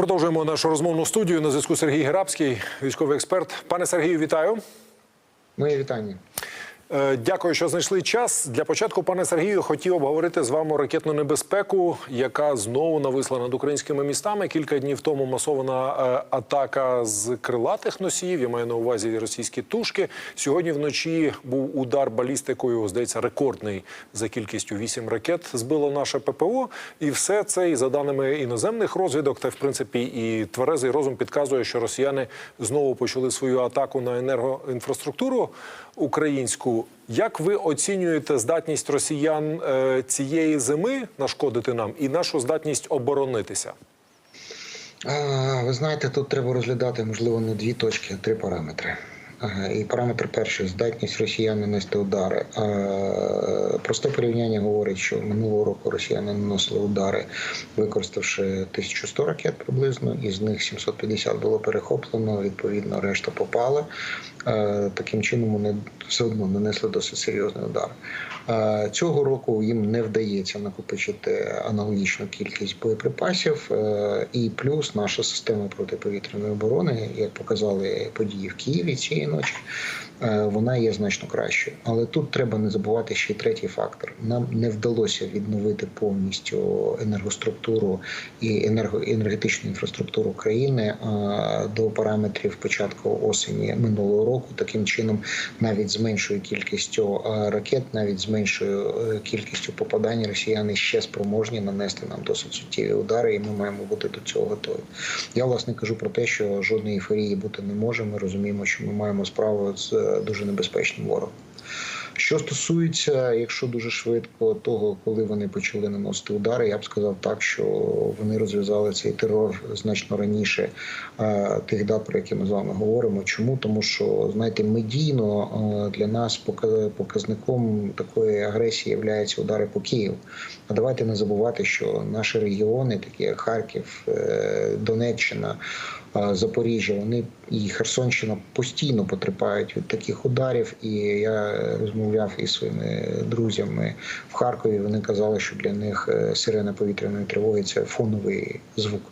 Продовжуємо нашу розмовну студію. На зв'язку Сергій Герабський, військовий експерт. Пане Сергію, вітаю. Моє вітання. Е, Дякую, що знайшли час. Для початку, пане Сергію, хотів обговорити з вами ракетну небезпеку, яка знову нависла над українськими містами. Кілька днів тому масована е, атака з крилатих носіїв. Я маю на увазі російські тушки. Сьогодні вночі був удар балістикою, здається, рекордний за кількістю вісім ракет. Збило наше ППО, і все це і за даними іноземних розвідок, та в принципі і тверезий розум підказує, що росіяни знову почали свою атаку на енергоінфраструктуру українську. Як ви оцінюєте здатність росіян е, цієї зими нашкодити нам і нашу здатність оборонитися? Ви знаєте, тут треба розглядати, можливо, не дві точки, а три параметри. І параметр перший здатність росіян нанести удари. Просте порівняння говорить, що минулого року росіяни наносили удари, використавши 1100 ракет приблизно, із них 750 було перехоплено. Відповідно, решта попала. Таким чином вони все одно нанесли досить серйозний удар. Цього року їм не вдається накопичити аналогічну кількість боєприпасів, і плюс наша система протиповітряної оборони, як показали події в Києві цієї ночі, е, вона є значно кращою. Але тут треба не забувати ще й третій фактор: нам не вдалося відновити повністю енергоструктуру і енерго енергетичну інфраструктуру країни е, до параметрів початку осені минулого року. Таким чином, навіть з меншою кількістю е, ракет, навіть з меншою кількістю попадань, росіяни ще спроможні нанести нам досить суттєві удари, і ми маємо бути до цього готові. Я власне кажу про те, що жодної ейфорії бути не може. Ми розуміємо, що ми маємо справу з е, дуже небезпечним ворогом. Що стосується, якщо дуже швидко того, коли вони почали наносити удари, я б сказав так, що вони розв'язали цей терор значно раніше е, тих дат, про які ми з вами говоримо. Чому? Тому що знаєте, медійно е, для нас показником такої агресії є удари по Києву. А давайте не забувати, що наші регіони, такі як Харків, Донеччина. Е, Запоріжжя, вони і Херсонщина постійно потерпають від таких ударів. І я розмовляв із своїми друзями в Харкові. Вони казали, що для них е, сирена повітряної тривоги це фоновий звук.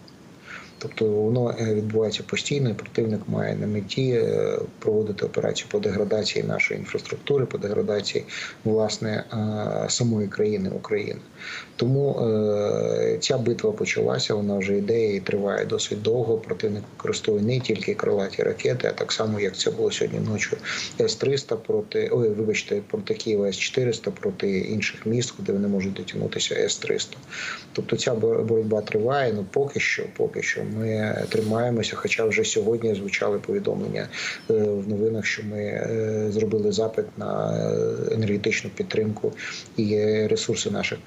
Тобто воно е, відбувається постійно, і противник має на меті е, проводити операцію по деградації нашої інфраструктури, по деградації власне е, самої країни України. Тому ця битва почалася, вона вже йде і триває досить довго. Противник використовує не тільки крилаті ракети, а так само, як це було сьогодні ночі С-300 проти, ой, вибачте, проти Києва С-400 проти інших міст, куди вони можуть дотягнутися С-300. Тобто ця бор- боротьба триває. Ну поки що, поки що ми тримаємося. Хоча вже сьогодні звучали повідомлення е, в новинах, що ми е, зробили запит на е, енергетичну підтримку і ресурси наших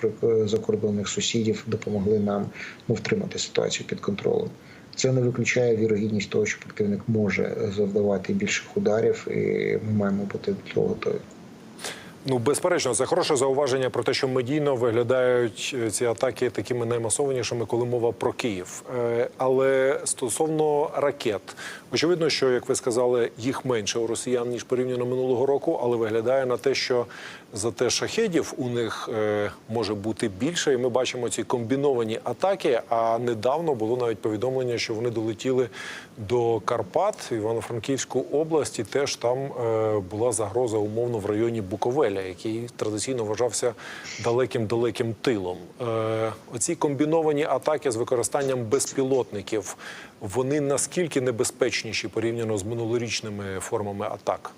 закордонних сусідів допомогли нам ну, втримати ситуацію під контролем. Це не виключає вірогідність того, що противник може завдавати більших ударів, і ми маємо бути до того готові. Ну, безперечно, це хороше зауваження про те, що медійно виглядають е, ці атаки такими наймасованішими, коли мова про Київ. Е, Але стосовно ракет, очевидно, що як ви сказали, їх менше у росіян ніж порівняно минулого року, але виглядає на те, що зате шахедів у них е, може бути більше, і ми бачимо ці комбіновані атаки. А недавно було навіть повідомлення, що вони долетіли до Карпат, Івано-Франківську область, і теж там була загроза умовно в районі Буковеля, який традиційно вважався далеким далеким тилом. Е, оці комбіновані атаки з використанням безпілотників, вони наскільки небезпечніші порівняно з минулорічними формами атак?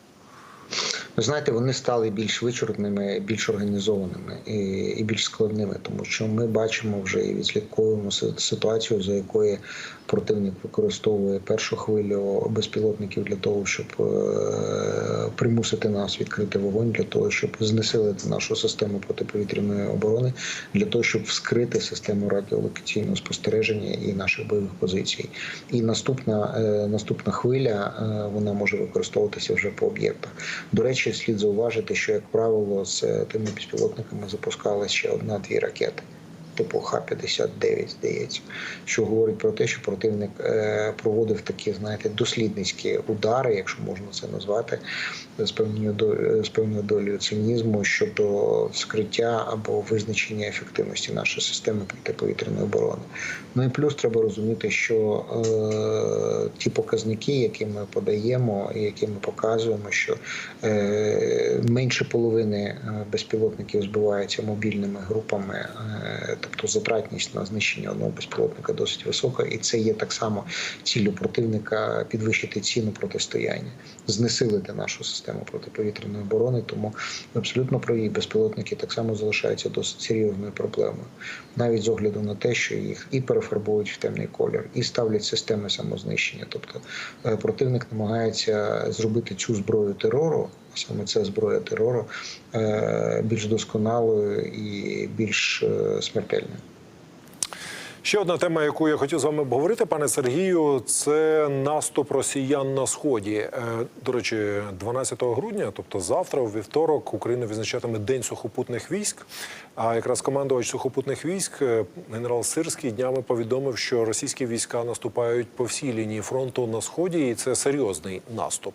Знаєте, вони стали більш вичорними, більш організованими і, і більш складними, тому що ми бачимо вже і відслідковуємо ситуацію, за якої противник використовує першу хвилю безпілотників для того, щоб е, примусити нас відкрити вогонь, для того, щоб знесилити нашу систему протиповітряної оборони, для того, щоб вскрити систему радіолокаційного спостереження і наших бойових позицій. І наступна, е, наступна хвиля е, вона може використовуватися вже по об'єктах. До речі, слід зауважити, що як правило з тими безпілотниками запускалася ще одна-дві ракети. Типу Х-59, здається, що говорить про те, що противник е, проводив такі, знаєте, дослідницькі удари, якщо можна це назвати, з певною з певною долею цинізму щодо вскриття або визначення ефективності нашої системи протиповітряної оборони. Ну і плюс треба розуміти, що е, ті показники, які ми подаємо які ми показуємо, що е, менше половини е, безпілотників збиваються мобільними групами, е, тобто затратність на знищення одного безпілотника досить висока, і це є так само ціллю противника підвищити ціну протистояння, знесилити нашу систему протиповітряної оборони. Тому абсолютно праві, безпілотники так само залишаються досить серйозною проблемою, навіть з огляду на те, що їх і перефарбують в темний колір, і ставлять системи самознищення. Тобто е, противник намагається зробити цю зброю терору. Саме ця зброя терору е, більш досконалою і більш е, смертельною. Ще одна тема, яку я хотів з вами обговорити, пане Сергію, це наступ росіян на сході. Е, До речі, 12 грудня, тобто завтра, у вівторок, Україна відзначатиме День сухопутних військ. А якраз командувач сухопутних військ, е, генерал Сирський, днями повідомив, що російські війська наступають по всій лінії фронту на сході, і це серйозний наступ.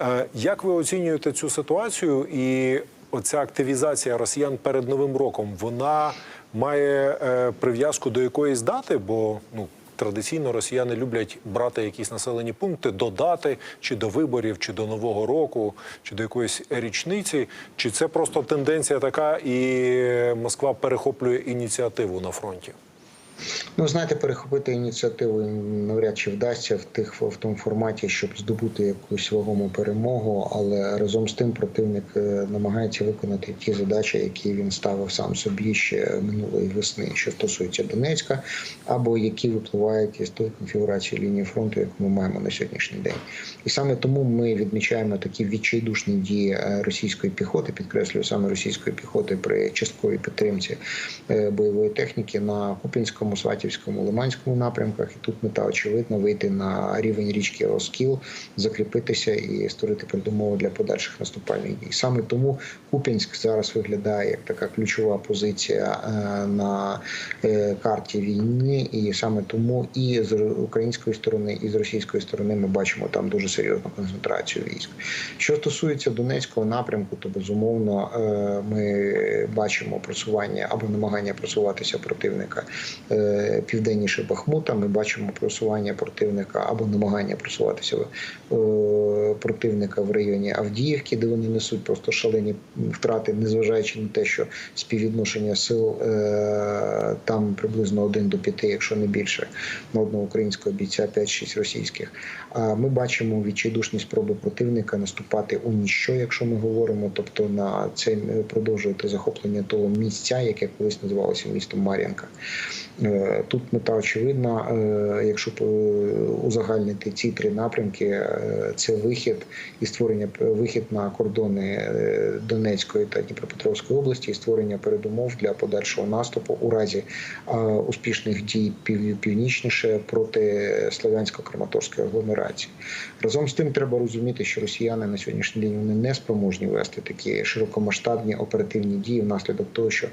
Е, Як ви оцінюєте цю ситуацію? І оця активізація росіян перед новим роком, вона має е, прив'язку до якоїсь дати, бо ну. Традиційно росіяни люблять брати якісь населені пункти до дати, чи до виборів, чи до нового року, чи до якоїсь річниці. Чи це просто тенденція така, і Москва перехоплює ініціативу на фронті? Ну, знаєте, перехопити ініціативу навряд чи вдасться в тих в тому форматі, щоб здобути якусь вагому перемогу, але разом з тим противник е, намагається виконати ті задачі, які він ставив сам собі ще минулої весни, що стосується Донецька, або які випливають із тої конфігурації лінії фронту, яку ми маємо на сьогоднішній день. І саме тому ми відмічаємо такі відчайдушні дії е, російської піхоти, підкреслюю саме російської піхоти при частковій підтримці е, бойової техніки на Купінському, Сватівському, Лиманському напрямках. І тут мета очевидна вийти на рівень річки Оскіл, закріпитися і створити передумови для подальших наступальних дій. Саме тому Купінськ зараз виглядає як така ключова позиція е, на е, карті війни, і саме тому і з української сторони, і з російської сторони ми бачимо там дуже серйозну концентрацію військ. Що стосується Донецького напрямку, то безумовно е, ми бачимо просування або намагання просуватися противника південніше Бахмута. Ми бачимо просування противника або намагання просуватися е, противника в районі Авдіївки, де вони несуть просто шалені втрати, незважаючи на те, що співвідношення сил е, там приблизно 1 до 5, якщо не більше, на одного українського бійця 5-6 російських. А ми бачимо відчайдушні спроби противника наступати у ніщо, якщо ми говоримо, тобто на це продовжувати захоплення того місця, яке колись називалося містом Мар'янка. Тут мета очевидна, е, якщо е, узагальнити ці три напрямки, е, це вихід і створення вихід на кордони Донецької та Дніпропетровської області, і створення передумов для подальшого наступу у разі успішних дій пів- північніше проти слов'янсько-краматорської агломерації. Разом з тим треба розуміти, що росіяни на сьогоднішній день вони не спроможні вести такі широкомасштабні оперативні дії внаслідок того, що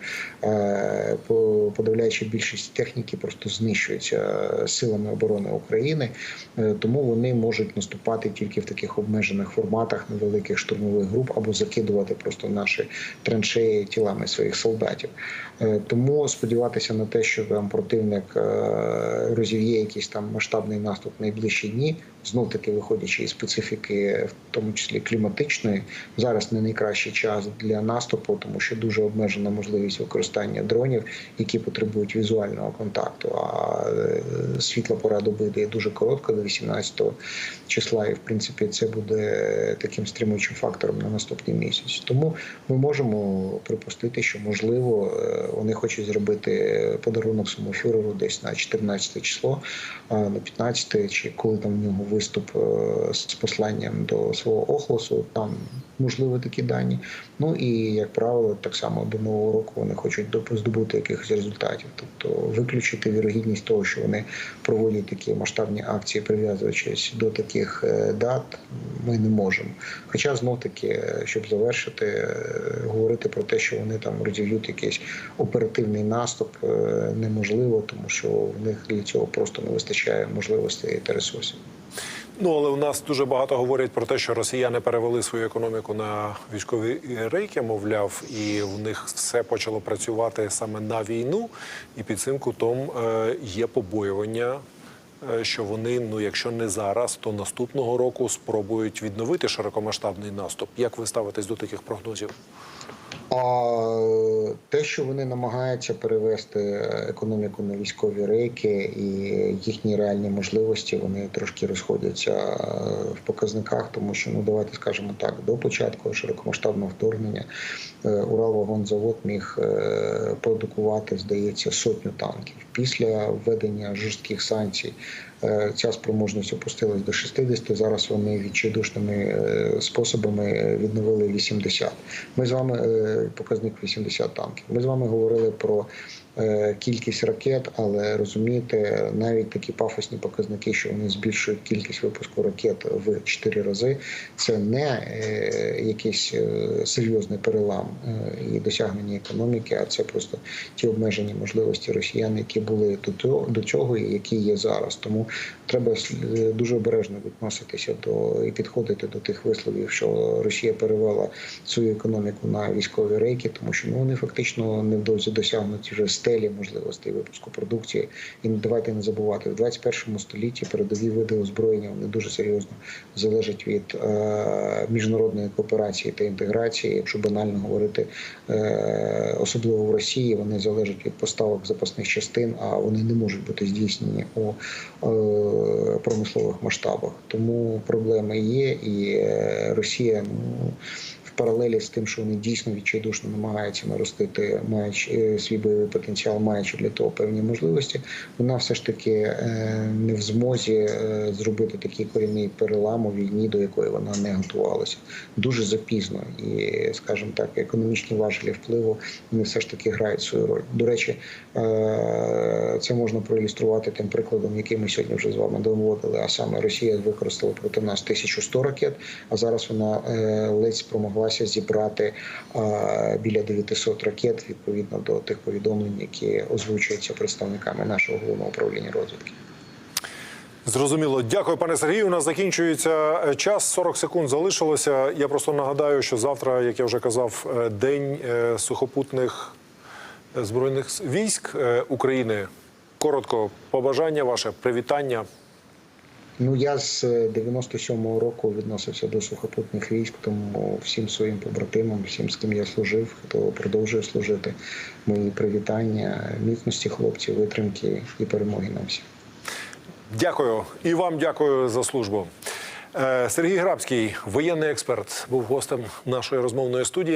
по- подавляюча більшість техніки просто знищуються силами оборони України, Е, тому вони можуть наступати тільки в таких обмежених форматах невеликих штурмових груп або закидувати просто наші траншеї тілами своїх солдатів. Е, Тому сподіватися на те, що там противник е, розів'є якийсь там масштабний наступ в найближчі дні, знов таки виходячи із специфіки, в тому числі кліматичної, зараз не найкращий час для наступу, тому що дуже обмежена можливість використання дронів, які потребують візуального контакту. А е, світла пора доби є дуже коротка до 18 числа, і в принципі це буде таким стримуючим фактором на наступний місяць. Тому ми можемо припустити, що можливо е, вони хочуть зробити подарунок своєму фюреру десь на 14 число, а на 15 чи коли там в нього виступ е, з посланням до свого охлосу. Там можливо такі дані. Ну і як правило, так само до нового року вони хочуть здобути якихось результатів. Тобто виключити вірогідність того, що вони проводять такі масштабні акції, прив'язуючись до таких е, дат, ми не можемо. Хоча знов таки, щоб завершити, е, говорити про те, що вони там розів'ють якийсь оперативний наступ, неможливо, тому що в них для цього просто не вистачає можливостей та ресурсів. Ну але у нас дуже багато говорять про те, що росіяни перевели свою економіку на військові рейки, мовляв, і в них все почало працювати саме на війну. І під цим кутом е, є побоювання, що вони, ну якщо не зараз, то наступного року спробують відновити широкомасштабний наступ. Як ви ставитесь до таких прогнозів? А те, що вони намагаються перевести економіку на військові рейки і їхні реальні можливості, вони трошки розходяться в показниках, тому що ну давайте скажемо так, до початку широкомасштабного вторгнення е, Уралвагонзавод міг е, продукувати, здається, сотню танків. Після введення жорстких санкцій е, ця спроможність опустилась до 60, Зараз вони відчайдушними е, способами відновили 80. Ми з вами е, показник 80 танків. Ми з вами говорили про е, кількість ракет, але розумієте, навіть такі пафосні показники, що вони збільшують кількість випуску ракет в 4 рази. Це не е, якийсь е, серйозний перелам е, і досягнення економіки, а це просто ті обмежені можливості росіян, які були до цього, і які є зараз. Тому треба е, дуже обережно відноситися до і підходити до тих висловів, що Росія перевела свою економіку на військові рейки, тому що ну вони фактично невдовзі досягнуть вже стелі можливостей випуску продукції. І давайте не забувати, в 21 столітті передові види озброєння вони дуже серйозно залежать від е, міжнародної кооперації та інтеграції. Якщо банально говорити, е, особливо в Росії, вони залежать від поставок запасних частин, а вони не можуть бути здійснені у е, промислових масштабах. Тому проблеми є, і Росія ну. Паралелі з тим, що вони дійсно відчайдушно намагаються наростити, маючи е, свій бойовий потенціал, маючи для того певні можливості, вона все ж таки е, не в змозі е, зробити такий корінний перелам у війні, до якої вона не готувалася дуже запізно. І, скажімо так, економічні важелі впливу вони все ж таки грають свою роль. До речі, це можна проілюструвати тим прикладом, який ми сьогодні вже з вами доводили. А саме Росія використала проти нас 1100 ракет, а зараз вона ледь спромоглася зібрати біля 900 ракет відповідно до тих повідомлень, які озвучуються представниками нашого головного управління розвідки. Зрозуміло, дякую, пане Сергію. У нас закінчується е, час. 40 секунд залишилося. Я просто нагадаю, що завтра, як я вже казав, е, день е, сухопутних збройних військ України. Коротко, побажання ваше, привітання. Ну я з 97-го року відносився до сухопутних військ, тому всім своїм побратимам, всім, з ким я служив, хто продовжує служити, мої привітання, міцності хлопців, витримки і перемоги нам всім. Дякую і вам дякую за службу. Е, Сергій Грабський, воєнний експерт, був гостем нашої розмовної студії.